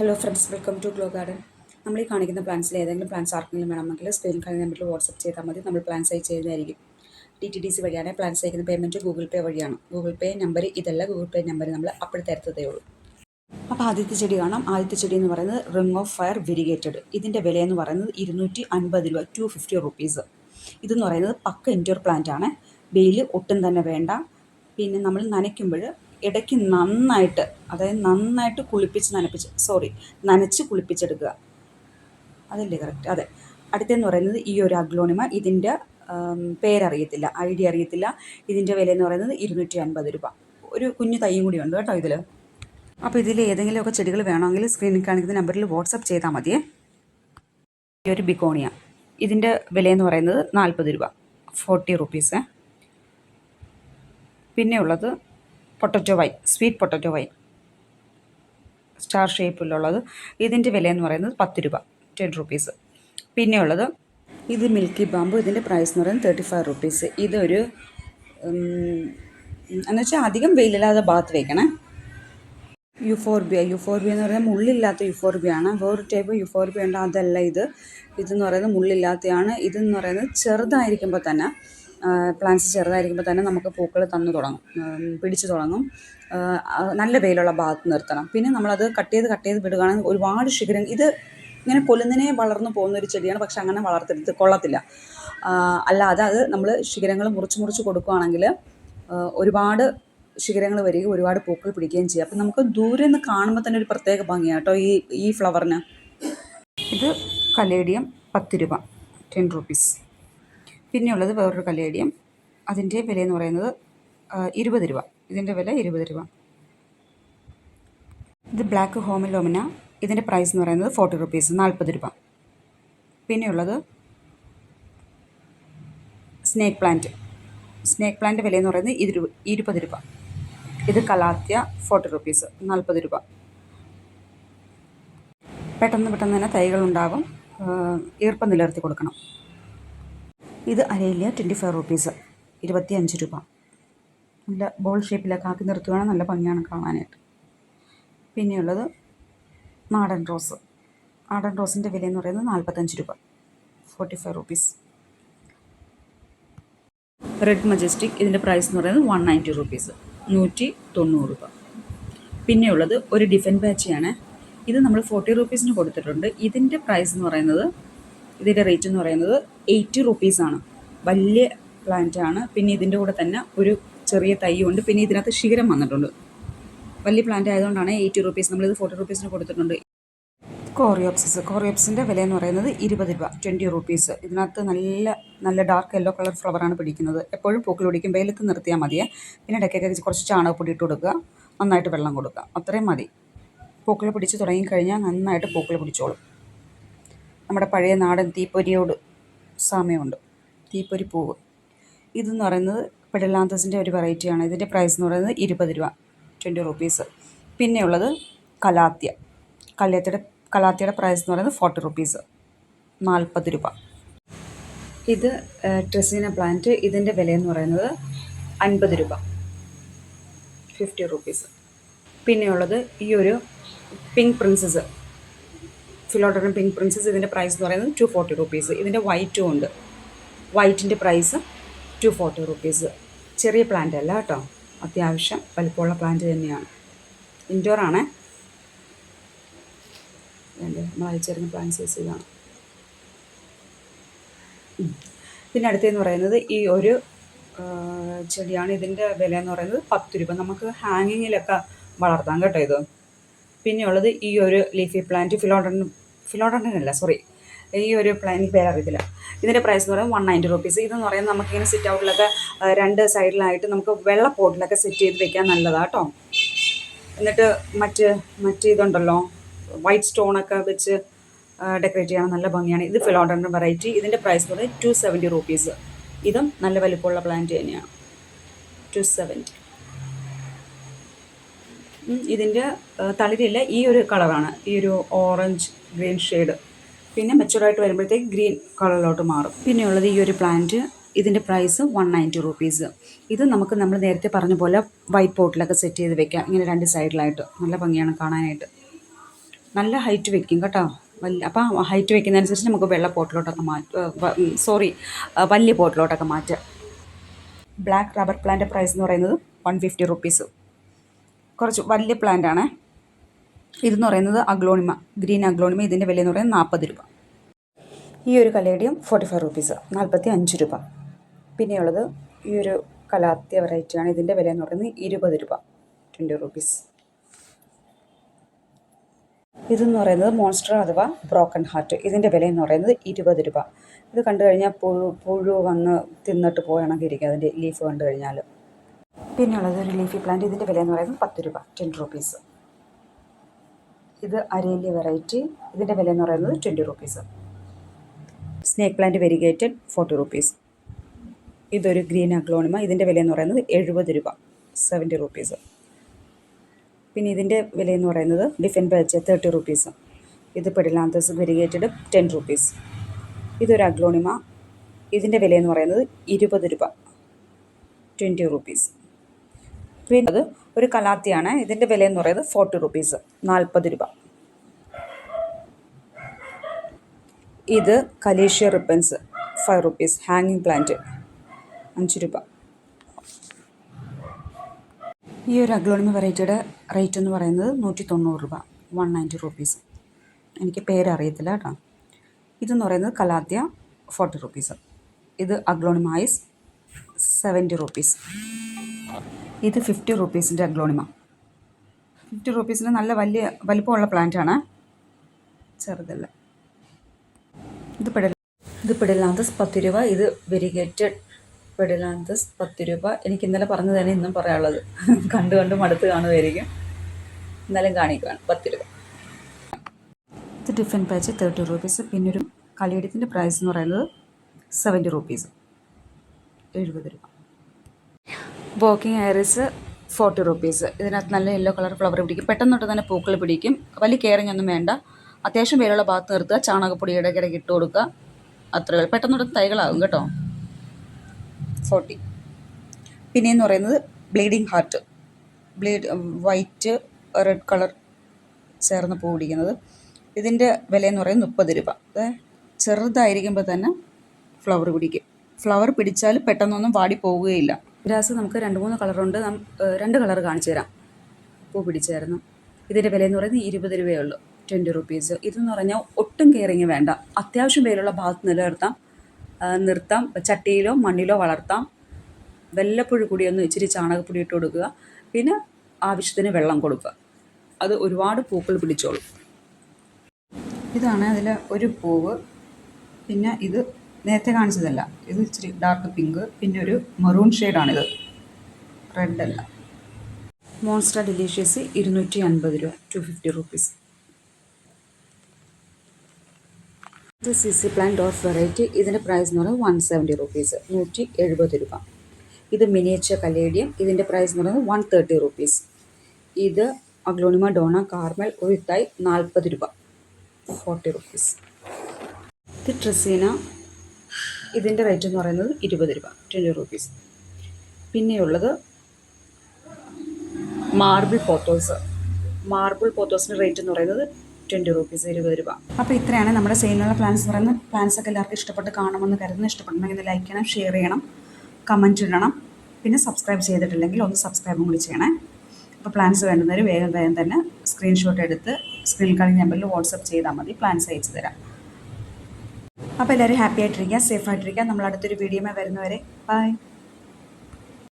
Hello friends welcome to glow garden നമ്മൾ ഈ കാണിക്കുന്ന പ്ലാൻസിൽ ഏതെങ്കിലും പ്ലാൻസ് ആർക്കെങ്കിലും വേണമെങ്കിൽ സ്ക്രീനിൽ കാണുന്ന നമ്പറിൽ വാട്സപ്പ് ചെയ്താൽ മതി. നമ്മൾ പ്ലാൻസ് അയച്ച് ചെയ്യുന്നതായിരിക്കും. ഡി ടി ഡി സി വഴിയാണ് പ്ലാൻസ് അയക്കുന്ന പേയ്മെന്റ് ഗൂഗിൾ പേ വഴിയാണ്. ഗൂഗിൾ പേ നമ്പർ ഇതല്ല ഗൂഗിൾ പേ നമ്പർ നമ്മൾ അപ്പോൾ തരത്തതേ ഉള്ളൂ. അപ്പോൾ ആദ്യത്തെ ചെടി കാണാം. ആദ്യത്തെ ചെടി എന്ന് പറയുന്നത് റിംഗ് ഓഫ് ഫയർ വിരിഗേറ്റഡ് ഇതിന്റെ വില എന്ന് പറയുന്നത് ഇരുന്നൂറ്റി അൻപത് രൂപ ടു ഫിഫ്റ്റി റുപ്പീസ് ഇതെന്ന് പറയുന്നത് പക്ക ഇൻഡോർ പ്ലാന്റ് ആണ്. വെയിൽ ഒട്ടും തന്നെ വേണ്ട. പിന്നെ നമ്മൾ നനയ്ക്കുമ്പോൾ ഇടയ്ക്ക് നന്നായിട്ട് അതായത് നന്നായിട്ട് കുളിപ്പിച്ച് നനപ്പിച്ച് സോറി നനച്ച് കുളിപ്പിച്ചെടുക്കുക. അതല്ലേ കറക്റ്റ് അതെ. അടുത്തെന്ന് പറയുന്നത് ഈ ഒരു അഗ്ലോണിമ ഇതിന്റെ പേരറിയത്തില്ല ഐ ഡി അറിയത്തില്ല. ഇതിന്റെ വില എന്ന് പറയുന്നത് ഇരുന്നൂറ്റി അൻപത് രൂപ. ഒരു കുഞ്ഞു തൈയും കൂടി ഉണ്ട് കേട്ടോ ഇതിൽ അപ്പോൾ ഇതിൽ ഏതെങ്കിലുമൊക്കെ ചെടികൾ വേണമെങ്കിൽ സ്ക്രീനിൽ കാണിക്കുന്ന നമ്പറിൽ വാട്സപ്പ് ചെയ്താൽ മതിയേ. ഈ ഒരു ബിക്കോണിയ ഇതിന്റെ വിലയെന്ന് പറയുന്നത് നാൽപ്പത് രൂപ. ഫോർട്ടി റുപ്പീസ് പിന്നെ ഉള്ളത് potato vine sweet potato vine. Star ഷേപ്പിലുള്ളത്. ഇതിന്റെ എന്ന് പറയുന്നത് പത്ത് രൂപ ടെൻ റുപ്പീസ്. പിന്നെ ഉള്ളത് ഇത് മിൽക്കി ബാമ്പു. ഇതിന്റെ പ്രൈസ് എന്ന് പറയുന്നത് തേർട്ടി ഫൈവ് റുപ്പീസ്. ഇതൊരു എന്നുവെച്ചാൽ അധികം വെയിലില്ലാതെ ഭാഗത്ത് വയ്ക്കണേ യുഫോർബിയ യുഫോർബിയ എന്ന് പറയുന്നത് മുള്ളില്ലാത്ത യുഫോർബിയ ആണ് വേറൊരു ടൈപ്പ് യുഫോർബിയ ഉണ്ട്? അതല്ല ഇത്. ഇതെന്ന് പറയുന്നത് മുള്ളില്ലാത്തതാണ് ഇതെന്ന് പറയുന്നത് ചെറുതായിരിക്കുമ്പോൾ തന്നെ പ്ലാന്റ്സ് ചെറുതായിരിക്കുമ്പോൾ തന്നെ നമുക്ക് പൂക്കൾ തന്നു തുടങ്ങും. പിടിച്ചു തുടങ്ങും. നല്ല വെയിലുള്ള ഭാഗത്ത് നിർത്തണം. പിന്നെ നമ്മളത് കട്ട് ചെയ്ത് കട്ട് ചെയ്ത് വിടുകയാണെങ്കിൽ ഒരുപാട് ശിഖരം ഇത് ഇങ്ങനെ കൊലുന്നിനെ വളർന്നു പോകുന്ന ഒരു ചെടിയാണ് പക്ഷെ അങ്ങനെ വളർത്തരുത് കൊള്ളത്തില്ല. അല്ലാതെ അത് നമ്മൾ ശിഖരങ്ങൾ മുറിച്ച് മുറിച്ച് കൊടുക്കുകയാണെങ്കിൽ ഒരുപാട് ശിഖരങ്ങൾ വരികയും ഒരുപാട് പൂക്കൾ പിടിക്കുകയും ചെയ്യും. അപ്പം നമുക്ക് ദൂരെ നിന്ന് കാണുമ്പോൾ തന്നെ ഒരു പ്രത്യേക ഭംഗിയാണ് കേട്ടോ ഈ ഈ ഫ്ലവറിന് ഇത് കലേഡിയം പത്ത് രൂപ ടെൻ റുപ്പീസ് പിന്നെയുള്ളത് വേറൊരു കല്ലേടിയം. അതിന്റെ എന്ന് പറയുന്നത് ഇരുപത് രൂപ. ഇതിന്റെ വില ഇരുപത് രൂപ. ഇത് ബ്ലാക്ക് ഹോമിലോമിന ഇതിന്റെ പ്രൈസ് എന്ന് പറയുന്നത് ഫോർട്ടി റുപ്പീസ് നാൽപ്പത് രൂപ. പിന്നെയുള്ളത് സ്നേക്ക് പ്ലാന്റ്. സ്നേക്ക് പ്ലാന്റ് വില എന്ന് പറയുന്നത് ഇരു ഇരുപത് രൂപ. ഇത് കലാത്യ ഫോർട്ടി റുപ്പീസ് നാൽപ്പത് രൂപ. പെട്ടെന്ന് പെട്ടെന്ന് തന്നെ ആഹ് ഈർപ്പം നിലനിർത്തി കൊടുക്കണം. ഇത് അരയില്ല ട്വന്റി ഫൈവ് റുപ്പീസ് ഇരുപത്തി അഞ്ച് രൂപ. നല്ല ബോൾ ഷേപ്പിലൊക്കെ ആക്കി നിർത്തുകയാണെങ്കിൽ നല്ല ഭംഗിയാണ് കാണാനായിട്ട്. പിന്നെയുള്ളത് നാടൻ റോസ്. നാടൻ റോസിന്റെ വില എന്ന് പറയുന്നത് നാൽപ്പത്തഞ്ച് രൂപ forty five rupees red majestic ഇതിന്റെ പ്രൈസ് എന്ന് പറയുന്നത് വൺ നയന്റി റുപ്പീസ് നൂറ്റി തൊണ്ണൂറ് രൂപ. പിന്നെയുള്ളത് ഒരു ഡിഫൻ ബാച്ചിയാണ് ഇത് നമ്മൾ ഫോർട്ടി റുപ്പീസിന് കൊടുത്തിട്ടുണ്ട്. ഇതിന്റെ പ്രൈസ് എന്ന് പറയുന്നത് ഇതിന്റെ റേറ്റ് എന്ന് പറയുന്നത് എയ്റ്റി റുപ്പീസാണ് വലിയ പ്ലാന്റ് ആണ്. പിന്നെ ഇതിന്റെ കൂടെ തന്നെ ഒരു ചെറിയ തൈയുണ്ട് പിന്നെ ഇതിനകത്ത് ശിഖരം വന്നിട്ടുണ്ട്. വലിയ പ്ലാന്റ് ആയതുകൊണ്ടാണ് എയ്റ്റി റുപ്പീസ് നമ്മളിത് ഫോർട്ടി റുപ്പീസിന് കൊടുത്തിട്ടുണ്ട്. കോറിയോപ്സിസ് കോറിയോപ്സിന്റെ വില എന്ന് പറയുന്നത് ഇരുപത് രൂപ ട്വന്റി റുപ്പീസ് ഇതിനകത്ത് നല്ല നല്ല ഡാർക്ക് യെല്ലോ കളർ ഫ്ലവറാണ് പിടിക്കുന്നത്. എപ്പോഴും പൂക്കൾ പിടിക്കും. വെയിലത്ത് നിർത്തിയാൽ മതിയെ. പിന്നെ ഇടയ്ക്കൊക്കെ കുറച്ച് ചാണകപ്പൊടി ഇട്ട് കൊടുക്കുക. നന്നായിട്ട് വെള്ളം കൊടുക്കുക. അത്രയും മതി. പൂക്കൾ പിടിച്ച് തുടങ്ങിക്കഴിഞ്ഞാൽ നന്നായിട്ട് പൂക്കൾ പിടിച്ചോളും. നമ്മുടെ പഴയ നാടൻ തീപ്പൊരിയോട് സാമ്യമുണ്ട്. തീപ്പൊരി പൂവ്. ഇതെന്ന് പറയുന്നത് പെഡലാന്തസിന്റെ ഒരു വെറൈറ്റിയാണ്. ഇതിന്റെ പ്രൈസ് എന്ന് പറയുന്നത് ഇരുപത് രൂപ ട്വന്റി റുപ്പീസ് പിന്നെയുള്ളത് കലാത്യ കലാത്തിയുടെ കലാത്തിയുടെ പ്രൈസ് എന്ന് പറയുന്നത് ഫോർട്ടി റുപ്പീസ് നാൽപ്പത് രൂപ. ഇത് ട്രസീന പ്ലാന്റ് ഇതിന്റെ വിലയെന്ന് പറയുന്നത് അൻപത് രൂപ ഫിഫ്റ്റി റുപ്പീസ് പിന്നെയുള്ളത് ഈ ഒരു pink princess philodendron pink princess ഇതിന്റെ പ്രൈസ് എന്ന് പറയുന്നത് ടു ഫോർട്ടി റുപ്പീസ് ഇതിന്റെ വൈറ്റും ഉണ്ട്. വൈറ്റിന്റെ പ്രൈസ് ടു ഫോർട്ടി റുപ്പീസ് ചെറിയ പ്ലാന്റ് അല്ല കേട്ടോ. അത്യാവശ്യം വലിപ്പമുള്ള പ്ലാന്റ് തന്നെയാണ്. ഇൻഡോർ ആണേ. വേണ്ടേ? നമ്മൾ അയച്ചിരുന്ന പ്ലാൻ സൈസ് ഇതാണ്. പിന്നെ അടുത്തെന്ന് പറയുന്നത് ഈ ഒരു ചെടിയാണ് ഇതിന്റെ വില എന്ന് പറയുന്നത് പത്ത് രൂപ. നമുക്ക് ഹാങ്ങിങ്ങിലൊക്കെ വളർത്താം കേട്ടോ ഇത്. പിന്നെയുള്ളത് ഈ ഒരു ലീഫി പ്ലാന്റ് ഫിലോഡൻ ഫിലോഡനല്ല സോറി ഈ ഒരു പ്ലാൻ പേര് അറിയത്തില്ല ഇതിന്റെ പ്രൈസ് എന്ന് പറയുന്നത് വൺ നയന്റി റുപ്പീസ് ഇതെന്ന് പറയുന്നത് നമുക്കിങ്ങനെ സിറ്റ് ഔട്ടിലൊക്കെ രണ്ട് സൈഡിലായിട്ട് നമുക്ക് വെള്ള പോട്ടിലൊക്കെ സെറ്റ് ചെയ്ത് വെക്കാൻ നല്ലതാണ് കേട്ടോ എന്നിട്ട് മറ്റ് മറ്റ് ഇതുണ്ടല്ലോ വൈറ്റ് സ്റ്റോണൊക്കെ വെച്ച് ഡെക്കറേറ്റ് ചെയ്യാൻ നല്ല ഭംഗിയാണ്. ഇത് ഫിലോഡറിന്റെ വെറൈറ്റി ഇതിന്റെ പ്രൈസ് എന്ന് പറയുന്നത് ടു സെവന്റി റുപ്പീസ് ഇതും നല്ല വലിപ്പമുള്ള പ്ലാന്റ് തന്നെയാണ് ടു സെവന്റി ഇതിന്റെ തളിരില്ല ഈ ഒരു കളറാണ്. ഈ ഒരു ഓറഞ്ച് ഗ്രീൻ ഷെയ്ഡ് പിന്നെ മെച്ചുറായിട്ട് വരുമ്പോഴത്തേക്ക് ഗ്രീൻ കളറിലോട്ട് മാറും. പിന്നെയുള്ളത് ഈ ഒരു പ്ലാന്റ് ഇതിന്റെ പ്രൈസ് വൺ നയന്റി റുപ്പീസ് ഇത് നമുക്ക് നമ്മൾ നേരത്തെ പറഞ്ഞ പോലെ വൈറ്റ് പോട്ടിലൊക്കെ സെറ്റ് ചെയ്ത് വെക്കാം. ഇങ്ങനെ രണ്ട് സൈഡിലായിട്ട് നല്ല ഭംഗിയാണ് കാണാനായിട്ട്. നല്ല ഹൈറ്റ് വെക്കും കേട്ടോ. വലിയ അപ്പം ഹൈറ്റ് വെക്കുന്നതനുസരിച്ച് നമുക്ക് വെള്ള പോട്ടിലോട്ടൊക്കെ മാറ്റി സോറി വലിയ പോട്ടിലോട്ടൊക്കെ മാറ്റാം. ബ്ലാക്ക് റബ്ബർ പ്ലാന്റ് പ്രൈസ് എന്ന് പറയുന്നത് വൺ ഫിഫ്റ്റി റുപ്പീസ് കുറച്ച് വലിയ പ്ലാന്റ് ആണ്. ഇതെന്ന് പറയുന്നത് അഗ്ലോണിമ ഗ്രീൻ അഗ്ലോണിമ. ഇതിന്റെ വില എന്ന് പറയുന്നത് നാൽപ്പത് രൂപ. ഈ ഒരു കലേഡിയം ഫോർട്ടി ഫൈവ് റുപ്പീസ് നാൽപ്പത്തി അഞ്ച് രൂപ. പിന്നെയുള്ളത് ഈ ഒരു കലാത്തിയ വെറൈറ്റിയാണ് ഇതിന്റെ വില എന്ന് പറയുന്നത് ഇരുപത് രൂപ ട്വന്റി റുപ്പീസ് ഇതെന്ന് പറയുന്നത് മോൺസ്റ്റർ അഥവാ ബ്രോക്കൺ ഹാർട്ട് ഇതിന്റെ വില എന്ന് പറയുന്നത് ഇരുപത് രൂപ. ഇത് കണ്ടു കഴിഞ്ഞാൽ പുഴു പുഴു വന്ന് തിന്നിട്ട് പോകണമെങ്കിൽ ഇരിക്കും. അതിന്റെ ലീഫ് കണ്ടു കഴിഞ്ഞാൽ. പിന്നെയുള്ളത് ഒരു ലീഫി പ്ലാന്റ് ഇതിന്റെ വില എന്ന് പറയുന്നത് പത്ത് രൂപ ടെൻ റുപ്പീസ് ഇത് അരേലി വെറൈറ്റി ഇതിന്റെ വില എന്ന് പറയുന്നത് twenty rupees snake plant variegated forty rupees ഇതൊരു ഗ്രീൻ അഗ്ലോണിമ ഇതിന്റെ വില എന്ന് പറയുന്നത് എഴുപത് രൂപ സെവന്റി റുപ്പീസ് പിന്നെ ഇതിന്റെ വില എന്ന് പറയുന്നത് ഡിഫൻ ബാച്ച് തേർട്ടി റുപ്പീസ് ഇത് പെഡിലാന്തസ് വെരിഗേറ്റഡ് ടെൻ റുപ്പീസ് ഇതൊരു അഗ്ലോണിമ ഇതിന്റെ വില എന്ന് പറയുന്നത് ഇരുപത് രൂപ ട്വന്റി റുപ്പീസ് പിന്നെ ഒരു കലാത്തിയാണ്. ഇതിന്റെ വില എന്ന് പറയുന്നത് ഫോർട്ടി റുപ്പീസ് നാൽപ്പത് രൂപ. ഇത് കലേഷ്യ റിപ്പൻസ് ഫൈവ് റുപ്പീസ് ഹാങ്ങിങ് പ്ലാന്റ് അഞ്ച് രൂപ. ഈ ഒരു അഗ്ലോണിമ വെറൈറ്റിയുടെ റേറ്റ് എന്ന് പറയുന്നത് നൂറ്റി തൊണ്ണൂറ് രൂപ വൺ നയന്റി റുപ്പീസ് എനിക്ക് പേരറിയത്തില്ല കേട്ടോ. ഇതെന്ന് പറയുന്നത് കലാത്തിയ ഫോർട്ടി റുപ്പീസ് ഇത് അഗ്ലോണിമൈസ് സെവന്റി റുപ്പീസ് ഇത് ഫിഫ്റ്റി റുപ്പീസിന്റെ അഗ്ലോണിമ. ഫിഫ്റ്റി റുപ്പീസിന് നല്ല വലിയ വലിപ്പമുള്ള പ്ലാന്റാണ് ചെറുതല്ല. ഇത് പെടൽ ഇത് പെടലാന്തസ് പത്ത് രൂപ ഇത് വെരിഗേറ്റഡ് പെടലാന്തസ് പത്ത് രൂപ എനിക്ക് ഇന്നലെ പറഞ്ഞു തന്നെ ഇന്നും പറയാനുള്ളത്. കണ്ടു കണ്ട് മടുത്ത് കാണുമായിരിക്കും. എന്നാലും കാണിക്കുകയാണ് പത്ത് രൂപ ഇത് ടിഫിൻ പാച്ച് തേർട്ടി റുപ്പീസ് പിന്നൊരു കളിയടത്തിന്റെ പ്രൈസ് എന്ന് പറയുന്നത് സെവന്റി റുപ്പീസ് എഴുപത് രൂപ. വോക്കിംഗ് ഐറിസ് ഫോർട്ടി റുപ്പീസ് ഇതിനകത്ത് നല്ല യെല്ലോ കളർ ഫ്ലവർ പിടിക്കും. പെട്ടെന്ന് തൊട്ട് തന്നെ പൂക്കൾ പിടിക്കും. വലിയ കെയറിങ് ഒന്നും വേണ്ട. അത്യാവശ്യം പേരുള്ള ഭാഗത്ത് നിർത്തുക. ചാണകപ്പൊടി ഇടയ്ക്കിടയ്ക്ക് ഇട്ട് കൊടുക്കുക. അത്ര പെട്ടെന്ന് തൊട്ട് തൈകളാകും കേട്ടോ. ഫോർട്ടി പിന്നെയെന്ന് പറയുന്നത് bleeding heart bleed white red colour ചേർന്ന് പൂ പിടിക്കുന്നത്. ഇതിന്റെ വിലയെന്ന് പറയുന്നത് മുപ്പത് രൂപ. അത് ചെറുതായിരിക്കുമ്പോൾ തന്നെ ഫ്ലവർ പിടിക്കും. ഫ്ലവർ പിടിച്ചാൽ പെട്ടെന്നൊന്നും വാടി പോവുകയില്ല. ഗ്രാസ് നമുക്ക് രണ്ട് മൂന്ന് കളറുണ്ട്. രണ്ട് കളർ കാണിച്ചു തരാം. പൂ പിടിച്ചായിരുന്നു. ഇതിന്റെ വില എന്ന് പറയുന്നത് ഇരുപത് രൂപയേ ഉള്ളൂ ട്വന്റി റുപ്പീസ്. ഇതെന്ന് പറഞ്ഞാൽ ഒട്ടും കെയറിങ് വേണ്ട. അത്യാവശ്യം പേരുള്ള ഭാഗത്ത് നിലനിർത്താം. നിർത്താം. ചട്ടിയിലോ മണ്ണിലോ വളർത്താം. വല്ലപ്പോഴും കൂടി ഒന്ന് ഇച്ചിരി ചാണകപ്പൊടി ഇട്ട് കൊടുക്കുക. പിന്നെ ആവശ്യത്തിന് വെള്ളം കൊടുക്കുക. അത് ഒരുപാട് പൂക്കൾ പിടിച്ചോളും. ഇതാണ് അതിൽ ഒരു പൂവ്. പിന്നെ ഇത് നേരത്തെ കാണിച്ചതല്ല. ഇത് ഇച്ചിരി ഡാർക്ക് പിങ്ക് പിന്നെ ഒരു മെറൂൺ ഷെയ്ഡാണിത് റെഡ് അല്ല. മോൺസ്റ്റർ ഡെലീഷ്യസ് ഇരുന്നൂറ്റി അൻപത് രൂപ ടു ഫിഫ്റ്റി റുപ്പീസ് ഇത് C C plant of variety ഇതിന്റെ പ്രൈസ് എന്ന് പറയുന്നത് വൺ സെവന്റി റുപ്പീസ് നൂറ്റി എഴുപത് രൂപ. ഇത് മിനിയേച്ചർ കലേഡിയം ഇതിന്റെ പ്രൈസ് എന്ന് പറയുന്നത് വൺ തേർട്ടി റുപ്പീസ് ഇത് അഗ്ലോണിമ ഡോണ കാർമൽ ഒരു തൈ നാൽപ്പത് രൂപ ഫോർട്ടി റുപ്പീസ് ഇത് ട്രസീന ഇതിന്റെ റേറ്റ് എന്ന് പറയുന്നത് ഇരുപത് രൂപ ട്വന്റി റുപ്പീസ് പിന്നെയുള്ളത് മാർബിൾ പോത്തോസ് മാർബിൾ പോത്തോസിന്റെ റേറ്റ് എന്ന് പറയുന്നത് ട്വന്റി റുപ്പീസ് ഇരുപത് രൂപ. അപ്പോൾ ഇത്രയാണ് നമ്മുടെ സെയിലുള്ള പ്ലാൻസ് എന്ന് പറയുന്നത്. പ്ലാൻസ് ഒക്കെ എല്ലാവർക്കും ഇഷ്ടപ്പെട്ട് കാണുമെന്ന് കരുതുന്നു. ഇഷ്ടപ്പെട്ടുണ്ടെങ്കിൽ ലൈക്ക് ചെയ്യണം ഷെയർ ചെയ്യണം കമന്റ് ഇടണം. പിന്നെ സബ്സ്ക്രൈബ് ചെയ്തിട്ടില്ലെങ്കിൽ ഒന്ന് സബ്സ്ക്രൈബും കൂടി ചെയ്യണേ. അപ്പോൾ പ്ലാൻസ് വേണ്ടുന്നവർ വേഗം വേഗം തന്നെ സ്ക്രീൻഷോട്ട് എടുത്ത് സ്ക്രീനിൽ കളി നമ്പറിൽ വാട്സപ്പ് ചെയ്താൽ മതി. പ്ലാൻസ് അയച്ചു തരാം. അപ്പോൾ എല്ലാവരും ഹാപ്പി ആയിട്ടിരിക്കുക സേഫ് ആയിട്ടിരിക്കുക. നമ്മൾ അടുത്തൊരു വീഡിയോമേ വരുന്നവരെ ബൈ